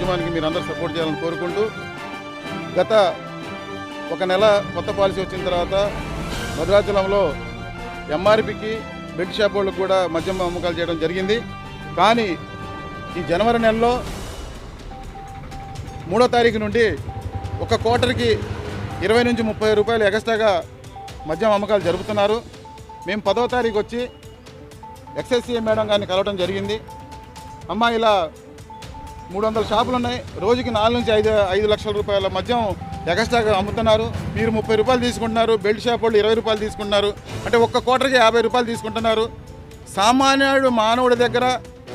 మద్యమానికి మీరు అందరూ సపోర్ట్ చేయాలని కోరుకుంటూ గత ఒక నెల కొత్త పాలసీ వచ్చిన తర్వాత భద్రాచలంలో ఎంఆర్పికి బెడ్ షాప్ వాళ్ళకు కూడా మద్యం అమ్మకాలు చేయడం జరిగింది. కానీ ఈ జనవరి నెలలో మూడో తారీఖు నుండి ఒక క్వార్టర్కి ఇరవై నుంచి ముప్పై రూపాయలు ఎక్స్ట్రాగా మద్యం అమ్మకాలు జరుపుతున్నారు. మేము పదో తారీఖు వచ్చి ఎక్సైసీఏ మేడం గారిని కలవడం జరిగింది. అమ్మ ఇలా మూడు వందల షాపులు ఉన్నాయి. రోజుకి నాలుగు నుంచి ఐదు ఐదు లక్షల రూపాయల మద్యం ఎక్స్ట్రాగా అమ్ముతున్నారు. మీరు ముప్పై రూపాయలు తీసుకుంటున్నారు. బెల్ట్ షాప్ వాళ్ళు ఇరవై రూపాయలు తీసుకుంటున్నారు. అంటే ఒక్క కోటర్కి యాభై రూపాయలు తీసుకుంటున్నారు. సామాన్యుడు మానవుడి దగ్గర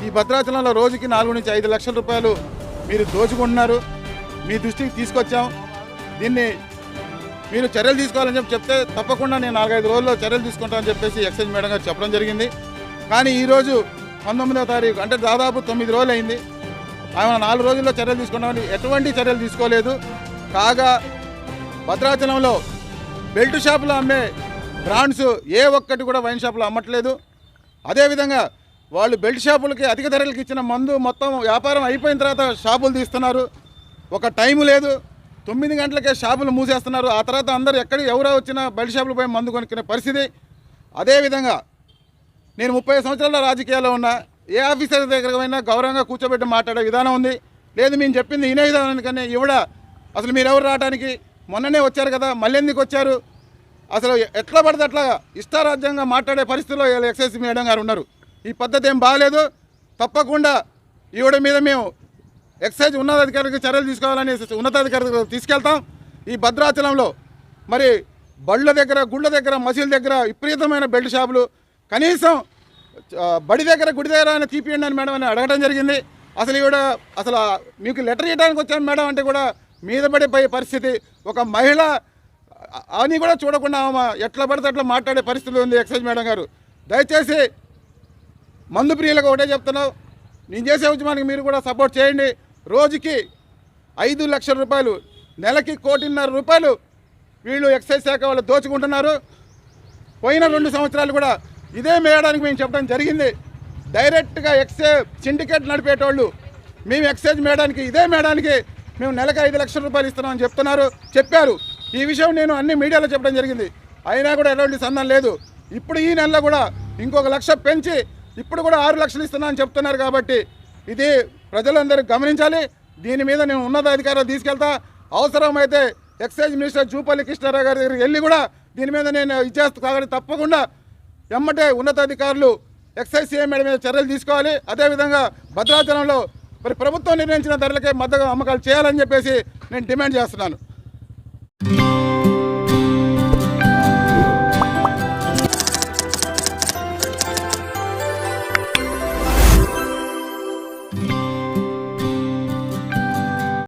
ఈ భద్రాచలంలో రోజుకి నాలుగు నుంచి ఐదు లక్షల రూపాయలు మీరు దోచుకుంటున్నారు. మీ దృష్టికి తీసుకొచ్చాం. దీన్ని మీరు చర్యలు తీసుకోవాలని చెప్పి చెప్తే తప్పకుండా నేను నాలుగైదు రోజుల్లో చర్యలు తీసుకుంటానని చెప్పేసి ఎక్సైజ్ మేడం గారు చెప్పడం జరిగింది. కానీ ఈరోజు పంతొమ్మిదో తారీఖు అంటే దాదాపు తొమ్మిది రోజులు అయింది ఆమె నాలుగు రోజుల్లో చర్యలు తీసుకున్నామని ఎటువంటి చర్యలు తీసుకోలేదు. కాగా భద్రాచలంలో బెల్ట్ షాపులో అమ్మే బ్రాండ్స్ ఏ ఒక్కటి కూడా వైన్ షాపులో అమ్మట్లేదు. అదేవిధంగా వాళ్ళు బెల్ట్ షాపులకి అధిక ధరలకు ఇచ్చిన మందు మొత్తం వ్యాపారం అయిపోయిన తర్వాత షాపులు తీస్తున్నారు. ఒక టైం లేదు. తొమ్మిది గంటలకే షాపులు మూసేస్తున్నారు. ఆ తర్వాత అందరూ ఎక్కడ ఎవరో వచ్చినా బెల్ట్ షాపులు పోయి మందు కొనుక్కునే పరిస్థితి. అదేవిధంగా నేను ముప్పై సంవత్సరాల రాజకీయాల్లో ఉన్నా. ఏ ఆఫీసర్ దగ్గర గౌరవంగా కూర్చోబెట్టి మాట్లాడే విధానం ఉంది. లేదు మేము చెప్పింది ఇనే విధానానికనే ఇవిడ అసలు మీరు ఎవరు రావడానికి మొన్ననే వచ్చారు కదా మళ్ళీ ఎందుకు వచ్చారు? అసలు ఎట్లా పడితే అట్లా ఇష్టారాజ్యంగా మాట్లాడే పరిస్థితిలో ఎక్సైజ్ మేడం గారు ఉన్నారు. ఈ పద్ధతి ఏం బాగాలేదు. తప్పకుండా ఈవిడ మీద మేము ఎక్సైజ్ ఉన్నతాధికారికి చర్యలు తీసుకోవాలని ఉన్నతాధికారికి తీసుకెళ్తాం. ఈ భద్రాచలంలో మరి బళ్ళ దగ్గర గుళ్ళ దగ్గర మసీల దగ్గర విపరీతమైన బెల్ట్ షాపులు. కనీసం బడి దగ్గర గుడి దగ్గర ఆయన తీపియండి అని మేడం అని అడగడం జరిగింది. అసలు కూడా అసలు మీకు లెటర్ ఇవ్వడానికి వచ్చాను మేడం అంటే కూడా మీద పడిపోయే పరిస్థితి. ఒక మహిళ అని కూడా చూడకుండా ఆమె ఎట్లా పడితే అట్లా మాట్లాడే పరిస్థితి ఉంది ఎక్సైజ్ మేడం గారు. దయచేసి మందు ప్రియులకు ఒకటే చెప్తున్నావు. నేను చేసే ఉద్యమానికి మీరు కూడా సపోర్ట్ చేయండి. రోజుకి ఐదు లక్షల రూపాయలు నెలకి కోటిన్నర రూపాయలు వీళ్ళు ఎక్సైజ్ శాఖ వాళ్ళు దోచుకుంటున్నారు. పోయిన రెండు సంవత్సరాలు కూడా ఇదే మేయడానికి మేము చెప్పడం జరిగింది. డైరెక్ట్గా ఎక్సైజ్ సిండికేట్ నడిపేటోళ్ళు మేము ఎక్సైజ్ మేయడానికి ఇదే మేయడానికి మేము నెలకు ఐదు లక్షల రూపాయలు ఇస్తున్నామని చెప్తున్నారు చెప్పారు. ఈ విషయం నేను అన్ని మీడియాలో చెప్పడం జరిగింది. అయినా కూడా ఎటువంటి సందం లేదు. ఇప్పుడు ఈ నెలలో కూడా ఇంకొక లక్ష పెంచి ఇప్పుడు కూడా ఆరు లక్షలు ఇస్తున్నామని చెప్తున్నారు కాబట్టి ఇది ప్రజలందరూ గమనించాలి. దీని మీద నేను ఉన్నతాధికారులు తీసుకెళ్తా. అవసరమైతే ఎక్సైజ్ మినిస్టర్ జూపల్లి కృష్ణారావు గారి దగ్గరికి వెళ్ళి కూడా దీని మీద నేను ఇచ్చేస్తా. కాబట్టి తప్పకుండా ఎమ్మటే ఉన్నతాధికారులు ఎక్సైజ్ సీఎం మేడం మీద చర్యలు తీసుకోవాలి. అదేవిధంగా భద్రాచలంలో మరి ప్రభుత్వం నిర్ణయించిన ధరలకే మద్దతు అమ్మకాలు చేయాలని చెప్పేసి నేను డిమాండ్ చేస్తున్నాను.